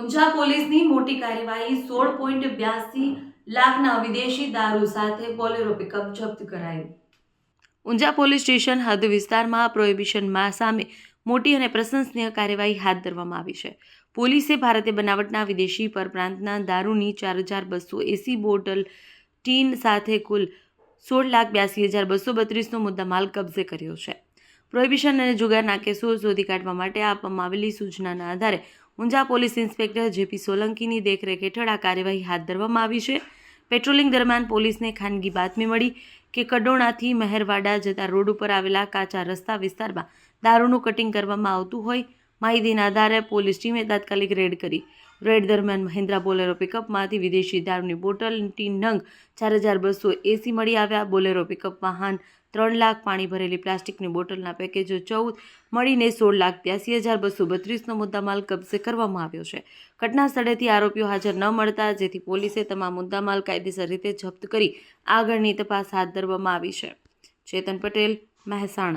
ઊંઝા પોલીસની મોટી કાર્યવાહી સોળ પોઈન્ટ બ્યાસી લાખના વિદેશી દારૂ સાથે બોલેરો પિકઅપ જપ્ત કરાયું. ઊંઝા પોલીસ સ્ટેશન હદ વિસ્તારમાં પ્રોહિબિશનમાં સામે મોટી અને પ્રશંસનીય કાર્યવાહી હાથ ધરવામાં આવી છે. પોલીસે ભારતે બનાવટના વિદેશી પરપ્રાંતના દારૂની ચાર હજાર બસો એસી બોટલ ટીન સાથે કુલ સોળ લાખ બ્યાસી હજાર બસો બત્રીસનો મુદ્દામાલ કબજે કર્યો છે. પ્રોહિબિશન અને જુગારના કેસો શોધી કાઢવા માટે આપવામાં આવેલી સૂચનાના આધારે Unjha police inspector J P સોલંકીની દેખરેખ હેઠળ આ કાર્યવાહી હાથ ધરવામાં આવી છે. પેટ્રોલિંગ દરમિયાન પોલીસને ખાનગી બાતમી મળી કે કડોણાથી મહેરવાડા જતા રોડ ઉપર આવેલા કાચા રસ્તા વિસ્તારમાં દારૂનું કટિંગ કરવામાં આવતું હોય માહિતીના આધારે પોલીસ ટીમે તાત્કાલિક રેડ કરી. રેડ દરમિયાન મહિન્દ્રા બોલેરો પિકઅપમાંથી વિદેશી દારૂની બોટલ ટીન નંગ ચાર હજાર બસો એસી મળી આવ્યા. બોલેરો પિકઅપ વાહન ત્રણ લાખ પાણી ભરેલી પ્લાસ્ટિકની બોટલના પેકેજો ચૌદ મળીને સોળ લાખ બ્યાસી હજાર બસો બત્રીસનો મુદ્દામાલ કબજે કરવામાં આવ્યો છે. ઘટના સ્થળેથી આરોપીઓ હાજર ન મળતા, જેથી પોલીસે તમામ મુદ્દામાલ કાયદેસર રીતે જપ્ત કરી આગળની તપાસ હાથ ધરવામાં આવી છે. ચેતન પટેલ, મહેસાણા.